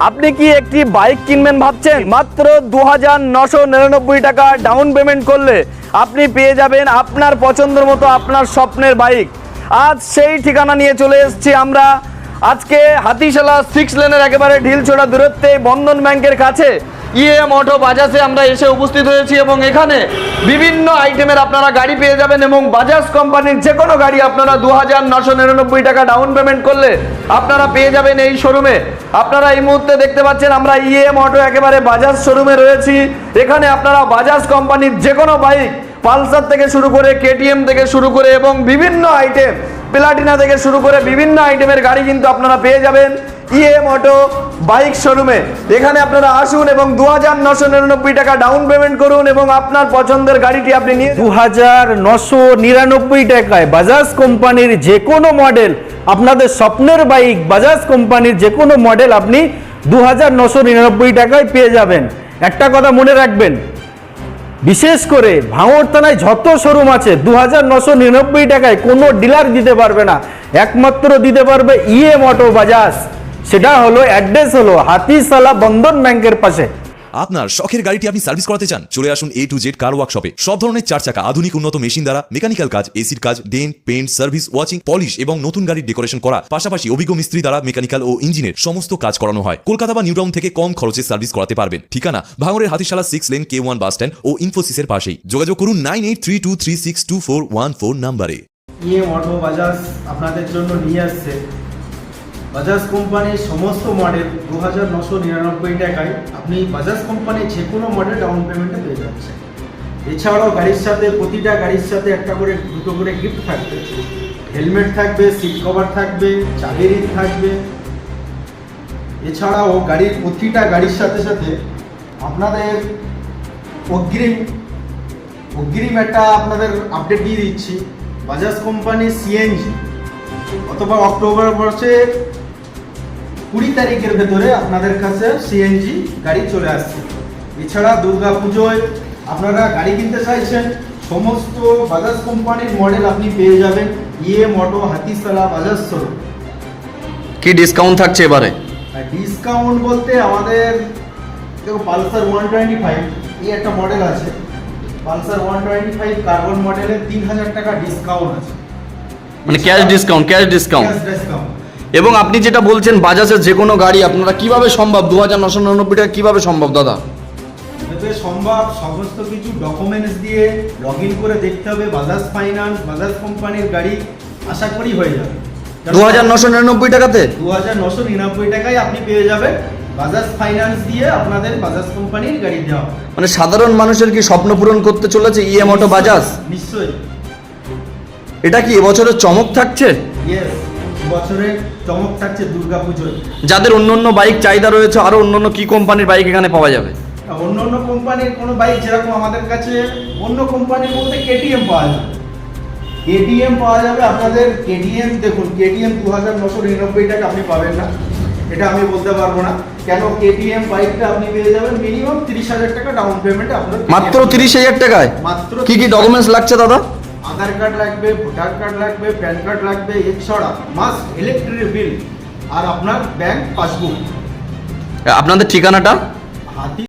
আপনি কি একটি বাইক কিনবেন ভাবছেন? মাত্র দু টাকা ডাউন পেমেন্ট করলে আপনি পেয়ে যাবেন আপনার পছন্দের মতো আপনার স্বপ্নের বাইক। আজ সেই ঠিকানা নিয়ে চলে এসেছি আমরা। আজকে হাতিশালা সিক্স লেনের একেবারে ঢিলছোড়া দূরত্বে বন্ধন ব্যাংকের কাছে। ইএম অটো বাজাজে আমরা এসে উপস্থিত হয়েছি এবং এখানে বিভিন্ন আইটেমের আপনারা গাড়ি পেয়ে যাবেন এবং বাজাজ কোম্পানির যে কোনো গাড়ি আপনারা দু হাজার নশো নিরানব্বই টাকা ডাউন পেমেন্ট করলে আপনারা পেয়ে যাবেন এই শোরুমে আপনারা এই মুহূর্তে দেখতে পাচ্ছেন আমরা ইএম অটো একেবারে বাজাজ শোরুমে রয়েছি। এখানে আপনারা বাজাজ কোম্পানির যে কোনো বাইক পালসার থেকে শুরু করে কেটিএম থেকে শুরু করে এবং বিভিন্ন আইটেম প্লাটিনা থেকে শুরু করে বিভিন্ন আইটেমের গাড়ি কিন্তু আপনারা পেয়ে যাবেন। ইএম অটো বাইক শোরুমে। এখানে আপনারা আসুন এবং দু হাজার নশো নিরানব্বই টাকা ডাউন পেমেন্ট করুন এবং আপনার পছন্দের গাড়িটি আপনি নিয়ে দু হাজার নশো নিরানব্বই টাকায় বাজাজ কোম্পানির যে কোনো মডেল আপনাদের স্বপ্নের বাইক বাজাজ কোম্পানির যে কোনো মডেল আপনি দু হাজার নশো নিরানব্বই টাকায় পেয়ে যাবেন। একটা কথা মনে রাখবেন, বিশেষ করে ভাঙড় থানায় যত শোরুম আছে দু হাজার নশো নিরানব্বই টাকায় কোনো ডিলার দিতে পারবে না। একমাত্র দিতে পারবে ইএম অটো বাজাজ সেটা হলো অ্যাড্রেস হলো হাতিসালা বন্ধন ব্যাংকের পাশে। আপনার শখের গাড়িটি আপনি সার্ভিস করাতে চান চলে আসুন এ টু জেড কার ওয়ার্কশপে সব ধরনের চার চাকা আধুনিক উন্নত মেশিন দ্বারা মেকানিক্যাল কাজ এসির কাজ dent paint service washing polish এবং নতুন গাড়ির ডেকোরেশন করা। পাশাপাশি অভিজ্ঞ মিস্ত্রি দ্বারা মেকানিক্যাল ও ইঞ্জিনের সমস্ত কাজ করানো হয়। কলকাতা বা নিউটাউন থেকে কম খরচে সার্ভিস করাতে পারবেন। ঠিকানা ভাঙড়ের হাতিশালা সিক্স লেন কে ওয়ান বাস স্ট্যান্ড ও ইনফোসিসের পাশেই। যোগাযোগ করুন nine eight three two three six two four one four নাম্বারে ইয়ে অটো বাজাজ আপনাদের জন্য নিয়ে আসছে। বাজাজ কোম্পানির সমস্ত মডেল দু হাজার নশো নিরানব্বই টাকায় আপনি বাজাজ কোম্পানির যে কোনো মডেল ডাউন পেমেন্টে পেয়ে যাচ্ছেন এছাড়াও গাড়ির সাথে, প্রতিটা গাড়ির সাথে একটা করে, দুটো করে গিফট থাকবে। হেলমেট থাকবে সিট কভার থাকবে, চাবি রিং থাকবে। এছাড়াও গাড়ির প্রতিটা গাড়ির সাথে সাথে আপনাদের অগ্রিম অগ্রিম একটা আপনাদের আপডেট দিয়ে দিচ্ছি। বাজাজ কোম্পানি সিএনজি অথবা অক্টোবর মাসের কুড়ি তারিখের ভেতরে আপনাদের কাছে সিএনজি গাড়ি চলে আসছে। এছাড়া দুর্গা পুজোয় আপনারা গাড়ি কিনতে চাইছেন সমস্ত বাজাজ কোম্পানির মডেল আপনি পেয়ে যাবেন EM auto Hatishala Bajaj showroom. কি ডিসকাউন্ট থাকছে এবারে? ডিসকাউন্ট বলতে আমাদের দেখো পালসার ওয়ান টোয়েন্টি ফাইভ এই একটা মডেল আছে। Pulsar one twenty five carbon মডেলের তিন হাজার টাকা ডিসকাউন্ট আছে। মানে cash discount cash discount Cash discount। এবং আপনি যেটা বলছেন বাজাজের যে কোনো গাড়ি আপনারা কীভাবে সম্ভব? দু হাজার নশো নিরানব্বই টাকা কীভাবে সম্ভব দাদা? এতে সম্ভব সমস্ত কিছু ডকুমেন্টস দিয়ে লগ ইন করে দেখতে হবে বাজাজ ফাইন্যান্স বাজাজ কোম্পানির গাড়ি আশা করি হয়ে যাবে। দু হাজার নশো নিরানব্বই টাকাতে? দু হাজার নশো নিরানব্বই টাকায় আপনি পেয়ে যাবেন বাজাজ ফাইন্যান্স দিয়ে আপনাদের বাজাজ কোম্পানির গাড়ি দেওয়া। মানে সাধারণ মানুষের কি স্বপ্ন পূরণ করতে চলেছে ইএম অটো বাজাজ নিশ্চয়ই। এটা কি এবছরের চমক থাকছে? ইয়েস বছরে চমক থাকছে দুর্গা পুজোয় যাদের অন্য অন্য বাইক চাহিদা রয়েছে আরও অন্য অন্য কি কোম্পানির বাইক এখানে পাওয়া যাবে? অন্য অন্য কোম্পানির কোনো বাইক যেরকম আমাদের কাছে অন্য কোম্পানির বলতে কেটিএম পাওয়া যাবে। কেটিএম পাওয়া যাবে আপনাদের কেটিএম দেখুন কেটিএম দু হাজার নশো নিরানব্বই টাকা আপনি পাবেন না। এটা আমি বলতে পারব না। কেন কেটিএম বাইকটা আপনি পেয়ে যাবেন? মিনিমাম তিরিশ হাজার টাকা ডাউন পেমেন্ট আপনার মাত্র তিরিশ হাজার টাকায়? মাত্র কি কি ডকুমেন্টস লাগছে দাদা? আধার কার্ড লাগবে ভোটার কার্ড লাগবে প্যান কার্ড লাগবে এছাড়া মাস্ট ইলেকট্রিক বিল আর আপনার ব্যাংক পাসবুক আপনাদের ঠিকানাটা? হাতি